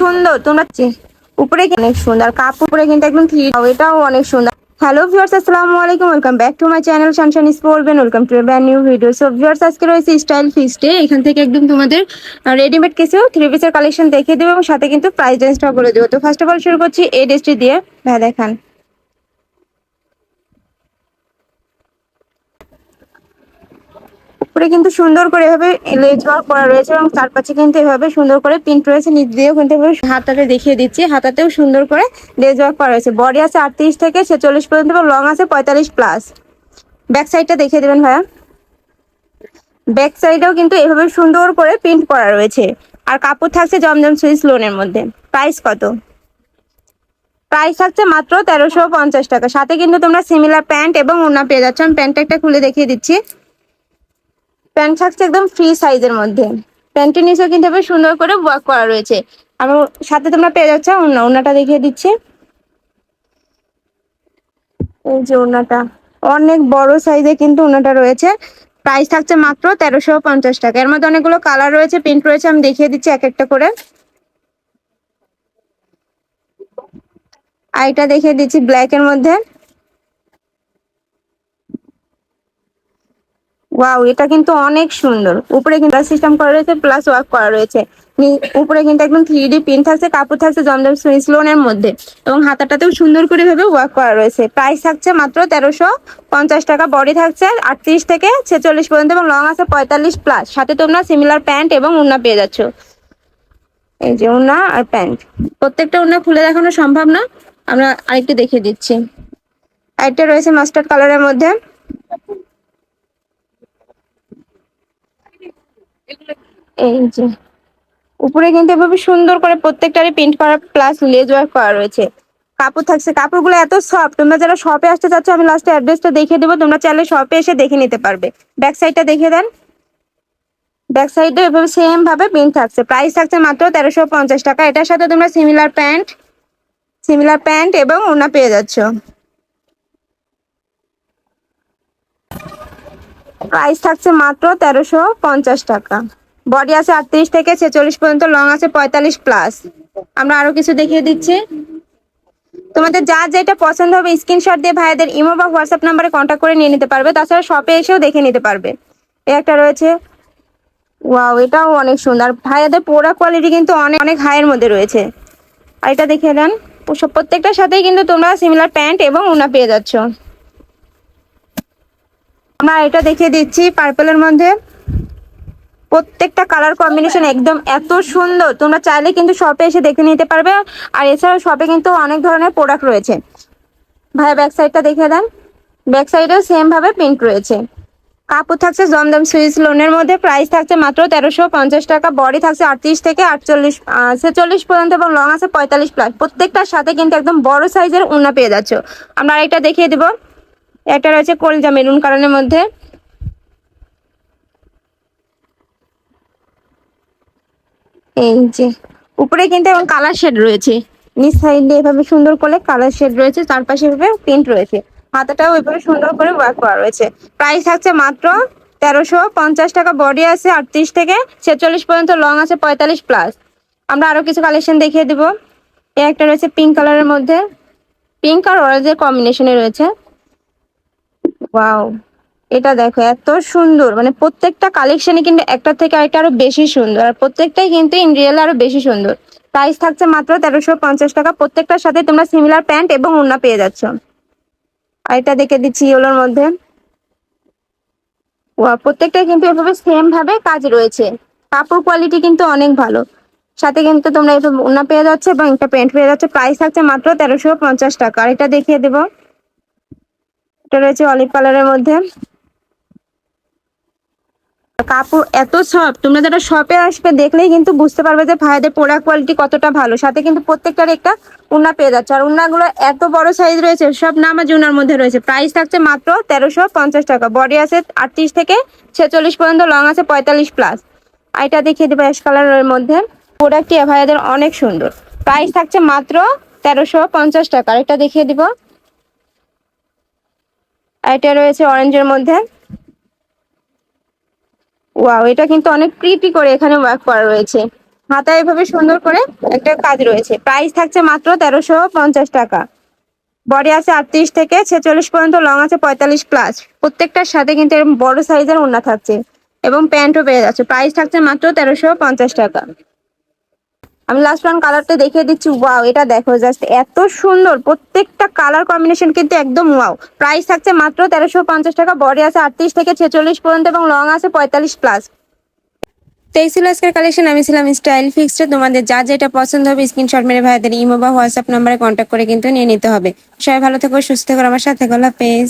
সুন্দর। তোমরা উপরে অনেক সুন্দর। কাপ উপরে কিন্তু একদম থ্রি এটাও অনেক সুন্দর। হ্যালো ভিউয়ার্স আসসালামু আলাইকুম। Welcome back to my channel সানশান স্পোর্টবেন welcome to brand new video so viewers আজকে রয়েছে স্টাইল ফিস্টে এখান থেকে একদম তোমাদের রেডিমেড কিছু থ্রি পিসের কালেকশন দেখিয়ে দেবো এবং সাথে কিন্তু প্রাইস রেঞ্জটাও বলে দেবো। তো ফার্স্ট অফ অল শুরু করছি এই ড্রেসটি দিয়ে। ভাই, দেখান। উপরে কিন্তু সুন্দর করে এভাবে লেজ ওয়ার্ক করা রয়েছে এবং চারপাশে কিন্তু এভাবে সুন্দর করে প্রিন্ট রয়েছে। নিচ দিয়েও কিন্তু এভাবে হাতাতে দেখিয়ে দিচ্ছি। হাতাতেও সুন্দর করে লেজ ওয়ার্ক করা রয়েছে। বডি আছে আটত্রিশ থেকে ছেচল্লিশ পর্যন্ত এবং লং আছে পঁয়তাল্লিশ প্লাস ব্যাক সাইডটা দেখিয়ে দেবেন ভাইয়া। ব্যাক সাইডেও কিন্তু এভাবে সুন্দর করে প্রিন্ট করা রয়েছে। আর কাপড় থাকছে জমজম সুইস লোনের মধ্যে। প্রাইস কত? প্রাইস থাকছে মাত্র তেরোশো পঞ্চাশ টাকা। সাথে কিন্তু তোমরা সিমিলার প্যান্ট এবং ওড়না পেয়ে যাচ্ছ। আমি প্যান্টটা একটা খুলে দেখিয়ে দিচ্ছি। প্যান্ট থাকছে একদম ফ্রি সাইজের মধ্যে। প্যান্টের নিচেও কিন্তু বেশ সুন্দর করে ওয়ার্ক করা রয়েছে। আর ওর সাথে তোমরা পেয়ে যাচ্ছ ওড়না, ওড়নাটা দেখিয়ে দিচ্ছি। এই যে ওনাটা অনেক বড় সাইজে কিন্তু ওনাটা রয়েছে। প্রাইস থাকছে মাত্র তেরোশো পঞ্চাশ টাকা। এর মধ্যে অনেকগুলো কালার রয়েছে প্রিন্ট রয়েছে, আমি দেখিয়ে দিচ্ছি এক একটা করে। আর এটা দেখিয়ে দিচ্ছি ব্ল্যাক এর মধ্যে। ওয়াও এটা কিন্তু অনেক সুন্দর। উপরে কিন্তু সিস্টেম করা রয়েছে প্লাস ওয়ার্ক করা রয়েছে। উপরে কিন্তু একদম থ্রি ডি পিন থাকছে, কাপড় থাকছে, জমজম সুইস লোনের মধ্যে। এবং হাতাটাতেও সুন্দর করে ভাবে ওয়ার্ক করা রয়েছে। প্রাইস থাকছে মাত্র তেরোশো পঞ্চাশ টাকা বডি থাকছে আটত্রিশ থেকে ছেচল্লিশ পর্যন্ত এবং লং আছে পঁয়তাল্লিশ প্লাস সাথে তোমরা সিমিলার প্যান্ট এবং উন্না পেয়ে যাচ্ছ। এই যে উন্না আর প্যান্ট প্রত্যেকটা উন্না খুলে দেখানো সম্ভব না। আমরা আরেকটু দেখিয়ে দিচ্ছি। আরেকটা রয়েছে মাস্টার্ড কালারের মধ্যে। এই যে। উপরে কিন্তু এভাবে সুন্দর করে প্রত্যেকটারই প্রিন্ট করা প্লাস লেজ ওয়ার্ক করা রয়েছে। কাপড় থাকছে, কাপড়গুলো এত সফট তোমরা যারা শপে আসতে চাচ্ছ, আমি লাস্টে অ্যাড্রেসটা দেখিয়ে দেবো, তোমরা চাইলে শপে এসে দেখে নিতে পারবে। ব্যাক সাইডটা দেখে দেন। ব্যাক সাইডে এভাবে সেম ভাবে প্রিন্ট থাকছে। প্রাইস থাকছে মাত্র তেরোশো পঞ্চাশ টাকা। এটার সাথে তোমরা সিমিলার প্যান্ট সিমিলার প্যান্ট এবং ওনা পেয়ে যাচ্ছ। প্রাইস থাকছে মাত্র তেরোশো পঞ্চাশ টাকা। বডি আছে আটত্রিশ থেকে ছেচল্লিশ পর্যন্ত লং আছে পঁয়তাল্লিশ প্লাস আমরা আরও কিছু দেখিয়ে দিচ্ছি। তোমাদের যা যেটা পছন্দ হবে স্ক্রিনশট দিয়ে ভাইয়াদের ইমো বা হোয়াটসঅ্যাপ নাম্বারে কন্ট্যাক্ট করে নিয়ে নিতে পারবে। তাছাড়া শপে এসেও দেখে নিতে পারবে। এ একটা রয়েছে। ওয়াও এটাও অনেক সুন্দর। ভাইয়াদের পোড়া কোয়ালিটি কিন্তু অনেক অনেক হাইয়ের মধ্যে রয়েছে। আর এটা দেখে ওসব প্রত্যেকটার সাথেই কিন্তু তোমরা সিমিলার প্যান্ট এবং উনা পেয়ে যাচ্ছ। আমরা এটা দেখিয়ে দিচ্ছি পার্পলের মধ্যে। প্রত্যেকটা কালার কম্বিনেশন একদম এত সুন্দর। তোমরা চাইলে কিন্তু শপে এসে দেখে নিতে পারবে। আর এছাড়াও শপে কিন্তু অনেক ধরনের প্রোডাক্ট রয়েছে। ভাইয়া ব্যাক সাইডটা দেখে দেন। ব্যাক সাইডেও সেম ভাবে প্রিন্ট রয়েছে। কাপড় থাকছে জমদম সুইস লোনের মধ্যে। প্রাইস থাকছে মাত্র তেরোশো পঞ্চাশ টাকা। বডি থাকছে আটত্রিশ থেকে আটচল্লিশ ছেচল্লিশ পর্যন্ত এবং লং আছে পঁয়তাল্লিশ প্লাস প্রত্যেকটার সাথে কিন্তু একদম বড় সাইজের উন্না পেয়ে যাচ্ছ। আমরা আরেকটা দেখিয়ে দিব। একটা রয়েছে কলজা মেরুন কারণের মধ্যে। এই যে, উপরে কিন্তু এবং কালার শেড রয়েছে। নিচ সাইডে এভাবে সুন্দর করে কালার শেড রয়েছে, চারপাশে এভাবে প্রিন্ট রয়েছে। হাতাটাও এভাবে সুন্দর করে ওয়ার্ক করা রয়েছে। প্রাইস থাকছে মাত্র তেরোশো পঞ্চাশ টাকা বডি আছে আটত্রিশ থেকে ছেচল্লিশ পর্যন্ত লং আছে পঁয়তাল্লিশ প্লাস আমরা আরও কিছু কালেকশন দেখিয়ে দেবো। এ একটা রয়েছে পিঙ্ক কালারের মধ্যে। পিঙ্ক আর অরেঞ্জের কম্বিনেশনে রয়েছে। ওয়াও এটা দেখো, এত সুন্দর। মানে প্রত্যেকটা কালেকশনই কিন্তু একটা থেকে আরেকটা আরও বেশি সুন্দর। আর প্রত্যেকটাই কিন্তু ইন রিয়েল আরও বেশি সুন্দর। প্রাইস থাকছে মাত্র তেরোশো পঞ্চাশ টাকা। প্রত্যেকটার সাথে তোমরা সিমিলার প্যান্ট এবং ওড়না পেয়ে যাচ্ছ। আর এটা দেখে দিচ্ছি ইয়েলোর মধ্যে। ওয়া প্রত্যেকটা কিন্তু এভাবে সেম ভাবে কাজ রয়েছে। কাপড় কোয়ালিটি কিন্তু অনেক ভালো। সাথে কিন্তু তোমরা এভাবে ওড়না পেয়ে যাচ্ছে এবং একটা প্যান্ট পেয়ে যাচ্ছে। প্রাইস থাকছে মাত্র তেরোশো পঞ্চাশ টাকা। আর এটা দেখিয়ে দেবো। এটা রয়েছে অলিভ কালারের মধ্যে। কাপড় এত সফট তোমরা যারা শপে আসবে দেখলেই কিন্তু বুঝতে পারবে যে ভাইদের প্রোডাক্ট কোয়ালিটি কতটা ভালো। সাথে কিন্তু প্রত্যেকটার একটা উন্না পেয়ে যাচ্ছে। আর উন্নাগুলো এত বড় সাইজ রয়েছে, সব নামাজ উনার মধ্যে রয়েছে। প্রাইস থাকছে মাত্র তেরোশো পঞ্চাশ টাকা। বডি আছে আটত্রিশ থেকে ছেচল্লিশ পর্যন্ত লং আছে পঁয়তাল্লিশ প্লাস এটা দেখিয়ে দেবো অ্যাশ কালারের মধ্যে। প্রোডাক্টটি ভাইয়াদের অনেক সুন্দর। প্রাইস থাকছে মাত্র তেরোশো পঞ্চাশ টাকা। এটা দেখিয়ে দিব। এটা রয়েছে অরেঞ্জের মধ্যে। ওয়াও এটা কিন্তু অনেক প্রিটি করে এখানে ওয়ার্ক করা রয়েছে। হাতায় এভাবে সুন্দর করে একটা কাজ রয়েছে। প্রাইস থাকছে মাত্র তেরোশো পঞ্চাশ টাকা। বডি আছে আটত্রিশ থেকে ছেচল্লিশ পর্যন্ত লং আছে পঁয়তাল্লিশ প্লাস প্রত্যেকটার সাথে কিন্তু এরকম বড় সাইজের ওড়না থাকছে। এবং প্যান্টও পেয়ে যাচ্ছে। প্রাইস থাকছে মাত্র তেরোশো পঞ্চাশ টাকা। আমি লাস্ট ওয়ান কালারটা দেখিয়ে দিচ্ছি। ওয়াও এটা দেখো জাস্ট এত সুন্দর। প্রত্যেকটা কালার কম্বিনেশন কিন্তু একদম ওয়াও প্রাইস থাকছে মাত্র তেরোশো পঞ্চাশ টাকা বডি আছে আটত্রিশ থেকে ছেচল্লিশ পর্যন্ত এবং লং আছে পঁয়তাল্লিশ প্লাস তো ছিল আজকের কালেকশন আমি ছিলাম স্টাইল ফিক্সড তোমাদের যা যেটা পছন্দ হবে স্ক্রিনশট মেরে ভাইদের ইমো বা হোয়াটসঅ্যাপ নাম্বারে কন্ট্যাক্ট করে কিন্তু নিয়ে নিতে হবে। সবাই ভালো থেকো, সুস্থ থেকো, আমার সাথে গলা পেজ